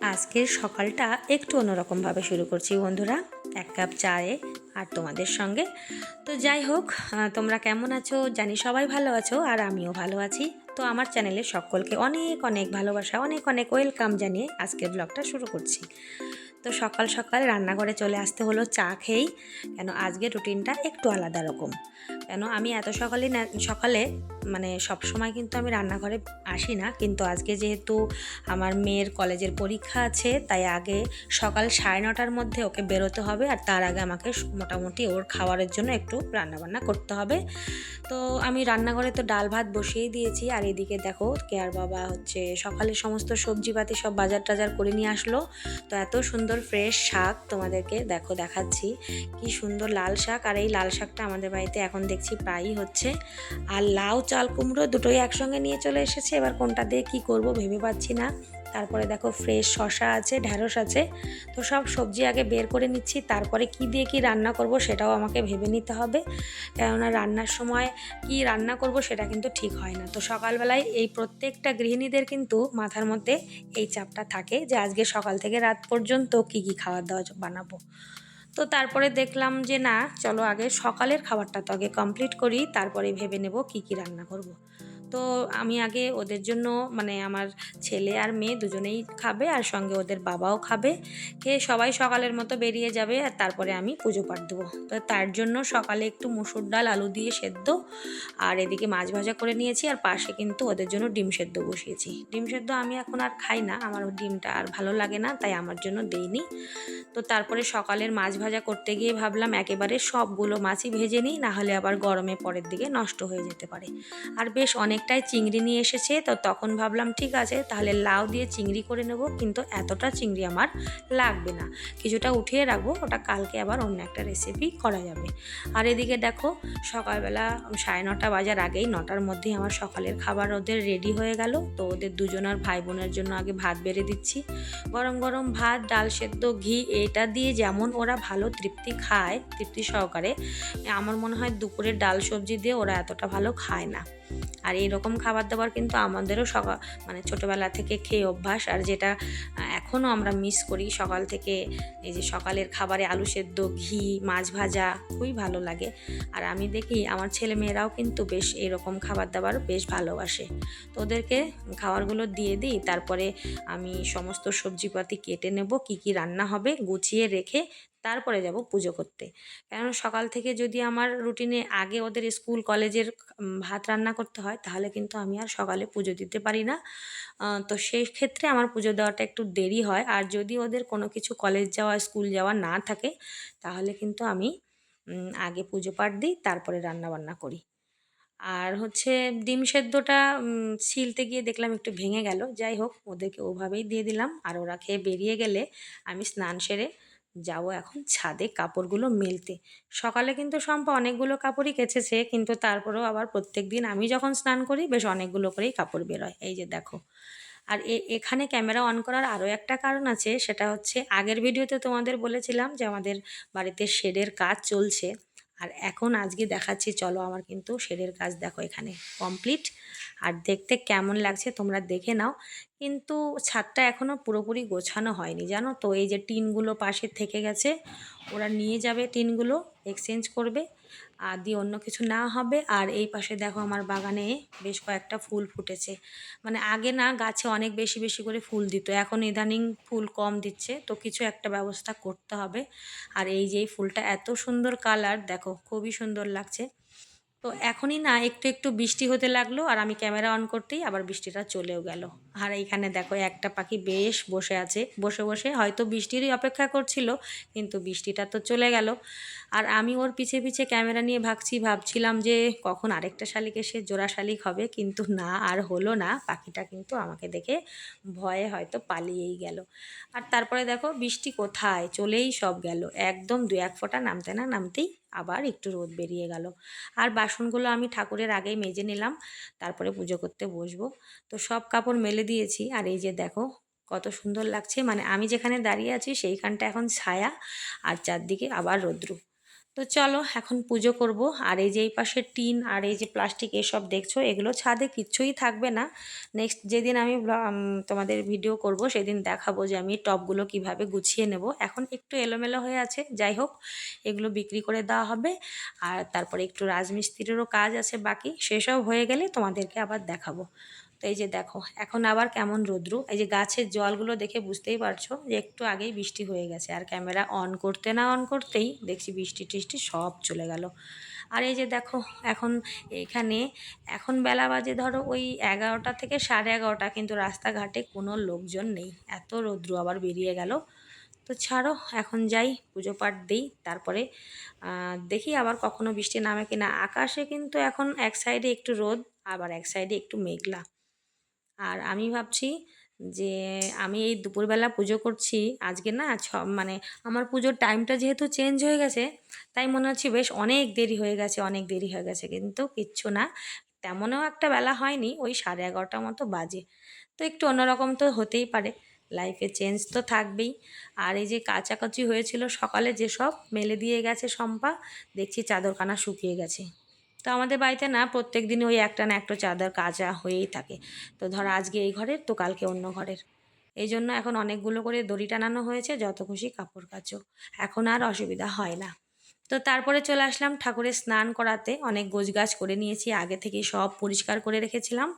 আজকের সকালটা একটু অন্যরকমভাবে শুরু করছি বন্ধুরা। এক কাপ চায়ে আর তোমাদের সঙ্গে। তো যাই হোক তোমরা কেমন আছো? জানি সবাই ভালো আছো আর আমিও ভালো আছি। তো আমার চ্যানেলে সকলকে অনেক অনেক ভালোবাসা, অনেক অনেক ওয়েলকাম জানিয়ে আজকের ব্লগটা শুরু করছি। তো সকাল সকাল রান্নাঘরে চলে আসতে হলো চা খেয়েই। কেন আজকের রুটিনটা একটু আলাদা রকম। কেন আমি এত সকালে সকালে মানে সব সময় কিন্তু আমি রান্নাঘরে আসি না। কিন্তু আজকে যেহেতু আমার মেয়ের কলেজের পরীক্ষা আছে, তাই আগে সকাল সাড়ে নটার মধ্যে ওকে বেরোতে হবে আর তার আগে আমাকে মোটামুটি ওর খাবারের জন্য একটু রান্নাবান্না করতে হবে। তো আমি রান্নাঘরে তো ডাল ভাত বসিয়েই দিয়েছি আর এদিকে দেখো কেয়ার বাবা হচ্ছে সকালে সমস্ত সবজিপাতি সব বাজার টাজার করে নিয়ে আসলো। তো এত সুন্দর ফ্রেশ শাক তোমাদেরকে দেখো দেখাচ্ছি। কি সুন্দর লাল শাক, আর এই লাল শাকটা আমাদের বাড়িতে এখন দেখছি প্রায়ই হচ্ছে। আর লাউ, চাল, কুমড়ো দুটোই একসঙ্গে নিয়ে চলে এসেছে। এবার কোনটা দিয়ে কী করব ভেবে পাচ্ছি না। তারপরে দেখো ফ্রেশ শশা আছে, ঢ্যাঁড়স আছে। তো সব সবজি আগে বের করে নিচ্ছি, তারপরে কি দিয়ে কি রান্না করব সেটাও আমাকে ভেবে নিতে হবে। কেননা রান্নার সময় কি রান্না করব সেটা কিন্তু ঠিক হয় না। তো সকালবেলায় এই প্রত্যেকটা গৃহিণীদের কিন্তু মাথার মধ্যে এই চাপটা থাকে যে আজকে সকাল থেকে রাত পর্যন্ত কি কি খাবার দাওয়া বানাবো। তো তারপরে দেখলাম যে না, চলো আগে সকালের খাবারটা তো আগে কমপ্লিট করি, তারপরে ভেবে নেব কি কি রান্না করব। তো আমি আগে ওদের জন্য মানে আমার ছেলে আর মেয়ে দুজনেই খাবে আর সঙ্গে ওদের বাবাও খাবে। খেয়ে সবাই সকালের মতো বেরিয়ে যাবে আর তারপরে আমি পুজো পাঠ দেবো। তো তার জন্য সকালে একটু মুসুর ডাল, আলু দিয়ে সেদ্ধ আর এদিকে মাছ ভাজা করে নিয়েছি আর পাশে কিন্তু ওদের জন্য ডিম সেদ্ধ বসিয়েছি। ডিম সেদ্ধ আমি এখন আর খাই না, আমার ডিমটা আর ভালো লাগে না, তাই আমার জন্য দেইনি। তো তারপরে সকালের মাছ ভাজা করতে গিয়ে ভাবলাম একেবারে সবগুলো মাছই ভেজে নিই নাহলে আবার গরমে পরের দিকে নষ্ট হয়ে যেতে পারে। আর বেশ অনেকটাই চিংড়ি নিয়ে এসেছে, তো তখন ভাবলাম ঠিক আছে, তাহলে লাউ দিয়ে চিংড়ি করে নেব, কিন্তু এতটা চিংড়ি আমার লাগবে না। কিছুটা উঠিয়ে রাখব, ওটা কালকে আবার অন্য একটা রেসিপি করা যাবে। আর এদিকে দেখো, সকালবেলা সাড়ে নটা বাজার আগেই নটার মধ্যেই আমার সকালের খাবার ওদের রেডি হয়ে গেল, তো ওদের দুজনের ভাই বোনের জন্য আগে ভাত বেড়ে দিচ্ছি। গরম গরম ভাত, ডাল সেদ্ধ, ঘি, এটা দিয়ে যেমন ওরা ভালো তৃপ্তি খায়, তৃপ্তি সহকারে, আমার মনে হয় দুপুরের ডাল সবজি দিয়ে ওরা এতটা ভালো খায় না। আর এইরকম খাবার দাবার কিন্তু আমাদেরও সকাল মানে ছোটোবেলা থেকে খেয়ে অভ্যাস। আর যেটা এখনও আমরা মিস করি সকাল থেকে এই যে সকালের খাবারে আলু সেদ্ধ, ঘি, মাছ ভাজা, খুবই ভালো লাগে। আর আমি দেখি আমার ছেলে মেয়েরাও কিন্তু বেশ এরকম খাবার দাবার বেশ ভালোবাসে। তো ওদেরকে খাবারগুলো দিয়ে দিই, তারপরে আমি সমস্ত সবজিপাতি কেটে নেব, কি কি রান্না হবে গুছিয়ে রেখে তারপরে যাব পুজো করতে। কারণ সকাল থেকে যদি আমার রুটিনে আগে ওদের স্কুল কলেজের ভাত রান্না করতে হয়, তাহলে কিন্তু আমি আর সকালে পুজো দিতে পারি না। তো সেই ক্ষেত্রে আমার পুজো দেওয়াটা একটু দেরি হয়। আর যদি ওদের কোনো কিছু কলেজ যাওয়া স্কুল যাওয়া না থাকে, তাহলে কিন্তু আমি আগে পুজো পাঠ দিই, তারপরে রান্না বান্না করি। আর হচ্ছে ডিম সেদ্ধটা ছিলতে গিয়ে দেখলাম একটু ভেঙে গেল। যাই হোক, ওদেরকে ওভাবেই দিয়ে দিলাম। আর ওরা খেয়ে বেরিয়ে গেলে আমি স্নান সেরে যাব এখন ছাদে কাপড়গুলো মেলতে। সকালে কিন্তু শম্পা অনেকগুলো কাপড়ই কেচেছে, কিন্তু তারপরেও আবার প্রত্যেক দিন আমি যখন স্নান করি, বেশ অনেকগুলো করেই কাপড় বেরোয়। এই যে দেখো। আর এখানে ক্যামেরা অন করার আরও একটা কারণ আছে, সেটা হচ্ছে আগের ভিডিওতে তোমাদের বলেছিলাম যে আমাদের বাড়িতে শেডের কাজ চলছে। আর এখন আজকে দেখাচ্ছি, চলো আমার কিন্তু শেডের কাজ দেখো এখানে কমপ্লিট আর দেখতে কেমন লাগছে তোমরা দেখে নাও। কিন্তু ছাদটা এখনও পুরোপুরি গোছানো হয়নি, জানো তো? এই যে টিনগুলো পাশে থেকে গেছে, ওরা নিয়ে যাবে টিনগুলো এক্সচেঞ্জ করবে, আর দিয়ে অন্য কিছু না হবে। আর এই পাশে দেখো আমার বাগানে বেশ কয়েকটা ফুল ফুটেছে। মানে আগে না গাছে অনেক বেশি বেশি করে ফুল দিত, এখন ইদানিং ফুল কম দিচ্ছে, তো কিছু একটা ব্যবস্থা করতে হবে। আর এই যে ফুলটা এত সুন্দর কালার, দেখো, খুবই সুন্দর লাগছে। তো এখনই না, একটু একটু বৃষ্টি হতে লাগল আর আমি ক্যামেরা অন করতেই আবার বৃষ্টিটা চলেও গেল। আর এইখানে দেখো একটা পাখি বেশ বসে আছে। বসে বসে হয়তো বৃষ্টিরই অপেক্ষা করছিল, কিন্তু বৃষ্টিটা তো চলে গেল। আর আমি ওর পিছে পিছে ক্যামেরা নিয়ে ভাবছি ভাবছিলাম যে কখন আরেকটা শালিক এসে জোড়া শালিক হবে, কিন্তু না, আর হলো না। পাখিটা কিন্তু আমাকে দেখে ভয়ে হয়তো পালিয়েই গেল। আর তারপরে দেখো বৃষ্টি কোথায়? চলেই সব গেল। একদম দু এক ফোঁটা নামতে না নামতেই আবার একটু রোদ বেরিয়ে গেল। আর বাসনগুলো আমি ঠাকুরের আগেই মেজে নিলাম, তারপরে পুজো করতে বসবো। তো সব কাপড় মেলে দিয়েছি, আর এই যে দেখো কত সুন্দর লাগছে। মানে আমি যেখানে দাঁড়িয়ে আছি সেইখানটা এখন ছায়া, আর চারদিকে আবার রৌদ্র। তো চলো এখন পুজো করব। আর এই যে এই পাশে টিন আর এই যে প্লাস্টিক এসব দেখছ, এগুলো ছাদে কিচ্ছুই থাকবে না। নেক্সট যেদিন আমি তোমাদের ভিডিও করব, সেদিন দেখাবো যে আমি টবগুলো কীভাবে গুছিয়ে নেব। এখন একটু এলোমেলো হয়ে আছে, যাই হোক, এগুলো বিক্রি করে দেওয়া হবে। আর তারপরে একটু রাজমিস্ত্রিরও কাজ আছে বাকি, সেসব হয়ে গেলে তোমাদেরকে আবার দেখাবো। তো এই যে দেখো, এখন আবার কেমন রৌদ্রু? এই যে গাছের জলগুলো দেখে বুঝতেই পারছ যে একটু আগেই বৃষ্টি হয়ে গেছে। আর ক্যামেরা অন করতে না অন করতেই দেখছি বৃষ্টি টিষ্টি সব চলে গেল। আর এই যে দেখো, এখন এখানে, এখন বেলা বাজে ধরো ওই এগারোটা থেকে সাড়ে এগারোটা, কিন্তু রাস্তাঘাটে কোনো লোকজন নেই। এত রৌদ্রু আবার বেরিয়ে গেল। তো ছাড়ো, এখন যাই, পুজো পাঠ দিই, তারপরে দেখি আবার কখনো বৃষ্টি নামে কিনা। আকাশে কিন্তু এখন এক সাইডে একটু রোদ, আবার এক সাইডে একটু মেঘলা। আর আমি ভাবছি যে আমি এই দুপুরবেলা পুজো করছি, আজকে না ছ মানে আমার পুজোর টাইমটা যেহেতু চেঞ্জ হয়ে গেছে, তাই মনে হচ্ছে বেশ অনেক দেরি হয়ে গেছে, অনেক দেরি হয়ে গেছে, কিন্তু কিচ্ছু না। তেমনও একটা বেলা হয়নি, ওই সাড়ে এগারোটার মতো বাজে। তো একটু অন্যরকম তো হতেই পারে লাইফে চেঞ্জ তো থাকবেই। আর এই যে কাচাকাচি হয়েছিল সকালে যেসব, মেলে দিয়ে গেছে শম্পা, দেখছি চাদরখানা শুকিয়ে গেছে। তো আমাদের বাড়িতে না প্রত্যেক দিনই ওই একটা না একটা চাদর কাচা হয়েই থাকে। তো ধর আজকে এই ঘরের, তো কালকে অন্য ঘরের। এই জন্য এখন অনেকগুলো করে দড়ি টানানো হয়েছে, যত খুশি কাপড় কাচো। এখন আর অসুবিধা হয় না। তো তারপরে চলে আসলাম ঠাকুরের স্নান করাতে। অনেক গোছগাছ করে নিয়েছি, আগে থেকেই সব পরিষ্কার করে রেখেছিলাম।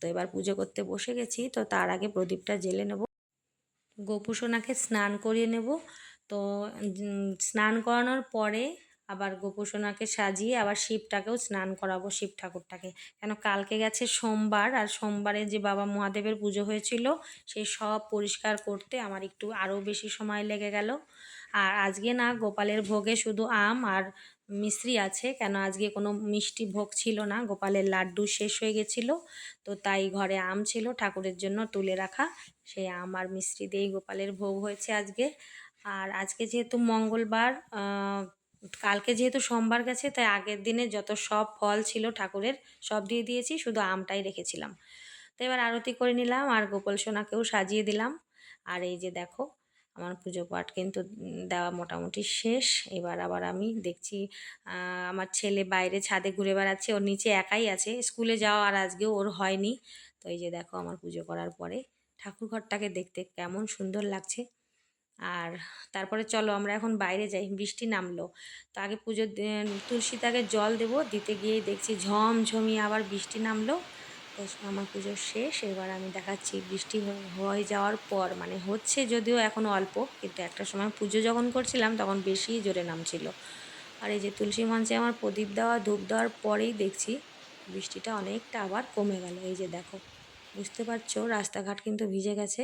তো এবার পুজো করতে বসে গেছি, তো তার আগে প্রদীপটা জেলে নেব। গোপুসোনাকে স্নান করিয়ে নেব। তো স্নান করানোর পরে আবার গোপুসোনাকে সাজিয়ে আবার শিবটাকেও স্নান করাবো শিব ঠাকুরটাকে। কেন কালকে গেছে সোমবার আর সোমবারে যে বাবা মহাদেবের পুজো হয়েছিল সেই সব পরিষ্কার করতে আমার একটু আরও বেশি সময় লেগে গেল। আর আজকে না গোপালের ভোগে শুধু আম আর মিশ্রি আছে, কেন আজকে কোনো মিষ্টি ভোগ ছিল না, গোপালের লাড্ডু শেষ হয়ে গেছিল, তো তাই ঘরে আম ছিল, ঠাকুরের জন্য তুলে রাখা। সেই আম আর মিষ্টি দিয়েই গোপালের ভোগ হয়েছে আজকে। আর আজকে যেহেতু মঙ্গলবার কালকে যেহেতু সোমবার গেছে, তাই আগের দিনে যত সব ফল ছিল ঠাকুরের, সব দিয়ে দিয়েছি, শুধু আমটাই রেখেছিলাম। তো এবার আরতি করে নিলাম, আর গোপাল সোনাকেও সাজিয়ে দিলাম। আর এই যে দেখো, আমার পুজো পাঠ কিন্তু দেওয়া মোটামুটি শেষ। এবার আবার আমি দেখছি আমার ছেলে বাইরে ছাদে ঘুরে বেড়াচ্ছে, ওর নিচে একাই আছে। স্কুলে যাওয়া আর আজকেও ওর হয়নি। তো এই যে দেখো, আমার পুজো করার পরে ঠাকুর ঘরটাকে দেখতে কেমন সুন্দর লাগছে। আর তারপরে চলো আমরা এখন বাইরে যাই, বৃষ্টি নামলো। তো আগে পুজো তুলসীটাকে জল দেব, দিতে গিয়ে দেখছি ঝমঝমিয়ে আবার বৃষ্টি নামলো। তো আমার পুজো শেষ, এবার আমি দেখাচ্ছি বৃষ্টি হয়ে যাওয়ার পর মানে হচ্ছে যদিও এখন অল্প, কিন্তু একটা সময় পুজো যখন করছিলাম তখন বেশি জোরে নামছিল। আর এই যে তুলসী মঞ্চে আমার প্রদীপ দেওয়া, ধূপ দেওয়ার পরেই দেখছি বৃষ্টিটা অনেকটা আবার কমে গেল। এই যে দেখো, বুঝতে পারছ রাস্তাঘাট কিন্তু ভিজে গেছে।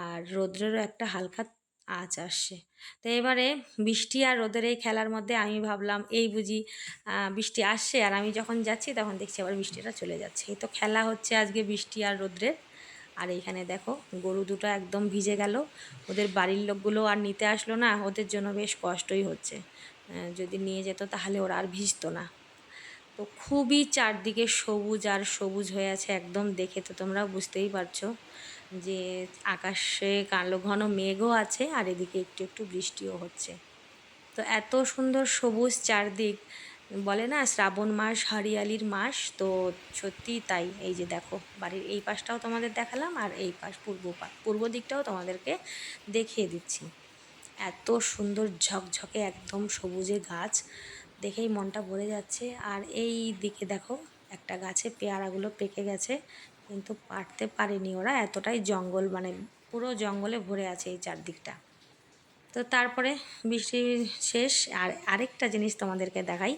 আর রৌদ্রেরও একটা হালকা আঁচ আসছে। তো এবারে বৃষ্টি আর রোদের এই খেলার মধ্যে আমি ভাবলাম, এই বুঝি বৃষ্টি আসছে আর আমি যখন যাচ্ছি তখন দেখছি আবার বৃষ্টিটা চলে যাচ্ছে। এই তো খেলা হচ্ছে আজকে বৃষ্টি আর রোদ্রের। আর এইখানে দেখো, গরু দুটো একদম ভিজে গেল। ওদের বাড়ির লোকগুলো আর নিতে আসলো না, ওদের জন্য বেশ কষ্টই হচ্ছে। যদি নিয়ে যেত তাহলে ওরা আর ভিজতো না। তো খুবই চারদিকে সবুজ আর সবুজ হয়ে আছে, একদম দেখে তো তোমরা বুঝতেই পারছ। যে আকাশে কালো ঘন মেঘও আছে আর এদিকে একটু একটু বৃষ্টিও হচ্ছে। তো এত সুন্দর সবুজ চারদিক, বলে না শ্রাবণ মাস হরিয়ালির মাস, তো সত্যিই তাই। এই যে দেখো, বাড়ির এই পাশটাও তোমাদের দেখালাম আর এই পাশ পূর্ব পূর্ব দিকটাও তোমাদেরকে দেখিয়ে দিচ্ছি। এত সুন্দর ঝকঝকে একদম সবুজে গাছ, দেখেই মনটা ভরে যাচ্ছে। আর এই দিকে দেখো, একটা গাছে পেয়ারাগুলো পেকে গেছে। কিন্তু পারতে পারেনি ওরা, এতটাই জঙ্গল মানে পুরো জঙ্গলে ভরে আছে এই চারদিকটা। তো তারপরে বৃষ্টি শেষ, আর আরেকটা জিনিস তোমাদেরকে দেখাই,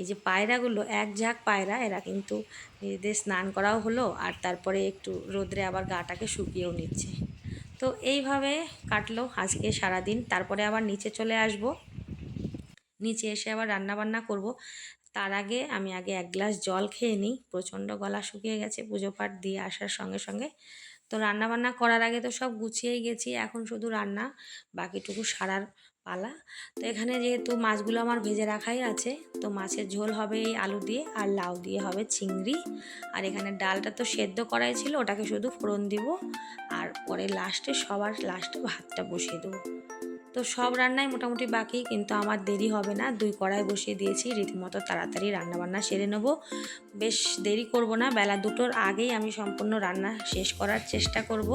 এই যে পায়রাগুলো, এক ঝাঁক পায়রা, এরা কিন্তু নিজেদের স্নান করাও হলো, আর তারপরে একটু রোদ্রে আবার গাটাকে শুকিয়েও নিচ্ছে। তো এইভাবে কাটলো আজকে সারাদিন, তারপরে আবার নিচে চলে আসব। নিচে এসে আবার রান্না বান্না করব। তার আগে আমি আগে এক গ্লাস জল খেয়ে নিই। প্রচণ্ড গলা শুকিয়ে গেছে পুজো পাঠ দিয়ে আসার সঙ্গে সঙ্গে। তো রান্না বান্না করার আগে তো সব গুছিয়েই গেছি, এখন শুধু রান্না, বাকিটুকু সারার পালা। তো এখানে যেহেতু মাছগুলো আমার ভেজে রাখাই আছে, তো মাছের ঝোল হবে এই আলু দিয়ে আর লাউ দিয়ে হবে চিংড়ি। আর এখানে ডালটা তো সেদ্ধ করাই ছিল, ওটাকে শুধু ফোড়ন দিব। আর পরে লাস্টে সবার লাস্টে ভাতটা বসিয়ে দেবো। তো সব রান্নাই মোটামুটি বাকি, কিন্তু আমার দেরি হবে না। দুই কড়াই বসিয়ে দিয়েছি, রীতিমতো তাড়াতাড়ি রান্নাবান্না সেরে নেব। বেশ দেরি করব না, বেলা দুটোর আগেই আমি সম্পূর্ণ রান্না শেষ করার চেষ্টা করব।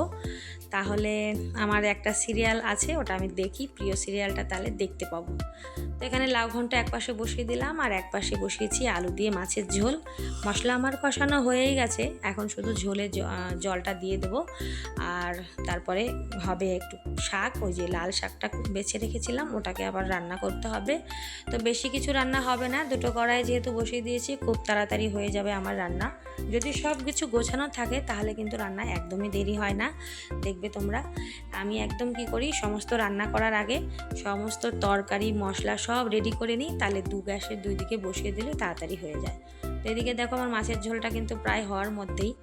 তাহলে আমার একটা সিরিয়াল আছে, ওটা আমি দেখি, প্রিয় সিরিয়ালটা তাহলে দেখতে পাবো। তো এখানে লাউ ঘণ্টা এক পাশে বসিয়ে দিলাম, আর এক পাশে বসিয়েছি আলু দিয়ে মাছের ঝোল। মশলা আমার কষানো হয়েই গেছে, এখন শুধু ঝোলে জলটা দিয়ে দেবো। আর তারপরে হবে একটু শাক, ওই যে লাল শাকটা বেছে রেখেছিলাম, ওটাকে আবার রান্না করতে হবে। তো বেশি কিছু রান্না হবে না, দুটো কড়াই যেহেতু বসিয়ে দিয়েছি, খুব তাড়াতাড়ি হয়ে যাবে আমার রান্না। যদি সব কিছু গোছানো থাকে, তাহলে কিন্তু রান্না একদমই দেরি হয় না। দেখবে তোমরা, আমি একদম কি করি, সমস্ত রান্না করার আগে সমস্ত তরকারি, মশলা সব রেডি করে নিই, তাহলে দু গ্যাসের দুই দিকে বসিয়ে দিলে তাড়াতাড়ি হয়ে যায়। তো এদিকে দেখো আমার মাছের ঝোলটা কিন্তু প্রায় হওয়ার মধ্যেই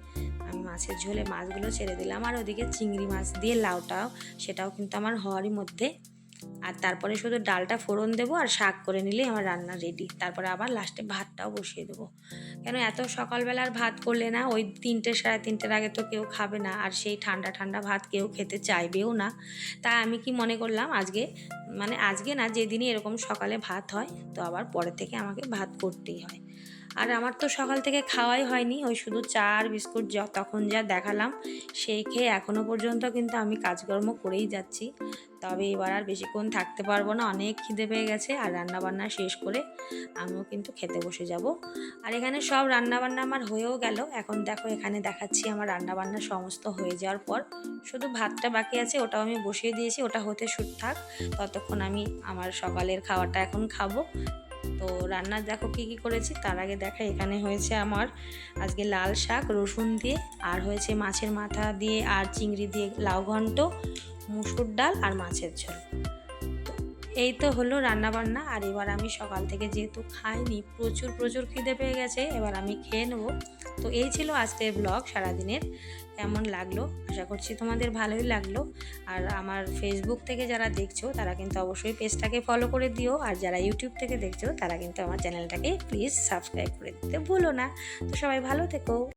আমি মাছের ঝোলে মাছগুলো ছেড়ে দিলাম, আর ওদিকে চিংড়ি মাছ দিয়ে লাউটাও, সেটাও কিন্তু আমার হওয়ারই মধ্যে। আর তারপরে শুধু ডালটা ফোড়ন দেবো আর শাক করে নিলেই আমার রান্না রেডি তারপরে আবার লাস্টে ভাতটাও বসিয়ে দেবো। কেন এত সকালবেলার ভাত করলে না, ওই তিনটে, সাড়ে তিনটের আগে তো কেউ খাবে না, আর সেই ঠান্ডা ঠান্ডা ভাত কেউ খেতে চাইবেও না। তাই আমি কি মনে করলাম, আজকে মানে আজকে না, যেদিনই এরকম সকালে ভাত হয়, তো আবার পরে থেকে আমাকে ভাত করতেই হয়। আর আমার তো সকাল থেকে খাওয়াই হয়নি, ওই শুধু চা আর বিস্কুট যা- তখন যা দেখালাম, সেই খেয়ে এখনও পর্যন্ত কিন্তু আমি কাজকর্ম করেই যাচ্ছি। তবে এবার আর বেশিক্ষণ থাকতে পারব না, অনেক খিদে পেয়ে গেছে আর রান্নাবান্না শেষ করে আমিও কিন্তু খেতে বসে যাব। আর এখানে সব রান্নাবান্না আমার হয়েও গেল, এখন দেখো এখানে দেখাচ্ছি আমার রান্নাবান্না সমস্ত হয়ে যাওয়ার পর। শুধু ভাতটা বাকি আছে, ওটাও আমি বসিয়ে দিয়েছি, ওটা হতে শুট থাক, ততক্ষণ আমি আমার সকালের খাওয়াটা এখন খাব। তো রান্নার দেখো কী কী করেছি? তার আগে দেখা এখানে হয়েছে আমার আজকে লাল শাক, রসুন দিয়ে, আর হয়েছে মাছের মাথা দিয়ে আর চিংড়ি দিয়ে লাউ ঘন্ট, মুসুর ডাল আর মাছের ঝোল। এই তো হলো রান্না বান্না আর এবার আমি সকাল থেকে যেহেতু খাইনি, প্রচুর প্রচুর খিদে পেয়ে গেছে, এবার আমি খেয়ে নেব। তো এই ছিল আজকের ব্লগ সারাদিনের। কেমন লাগল? আশা করছি তোমাদের ভালোই লাগল। আর আমার ফেসবুক থেকে যারা দেখছ, তারা কিন্তু অবশ্যই পেজটাকে ফলো করে দিও। আর যারা ইউটিউব থেকে দেখছ, তারা কিন্তু আমার চ্যানেলটাকে প্লিজ সাবস্ক্রাইব করে দিতে ভুলো না। তো সবাই ভালো থেকো।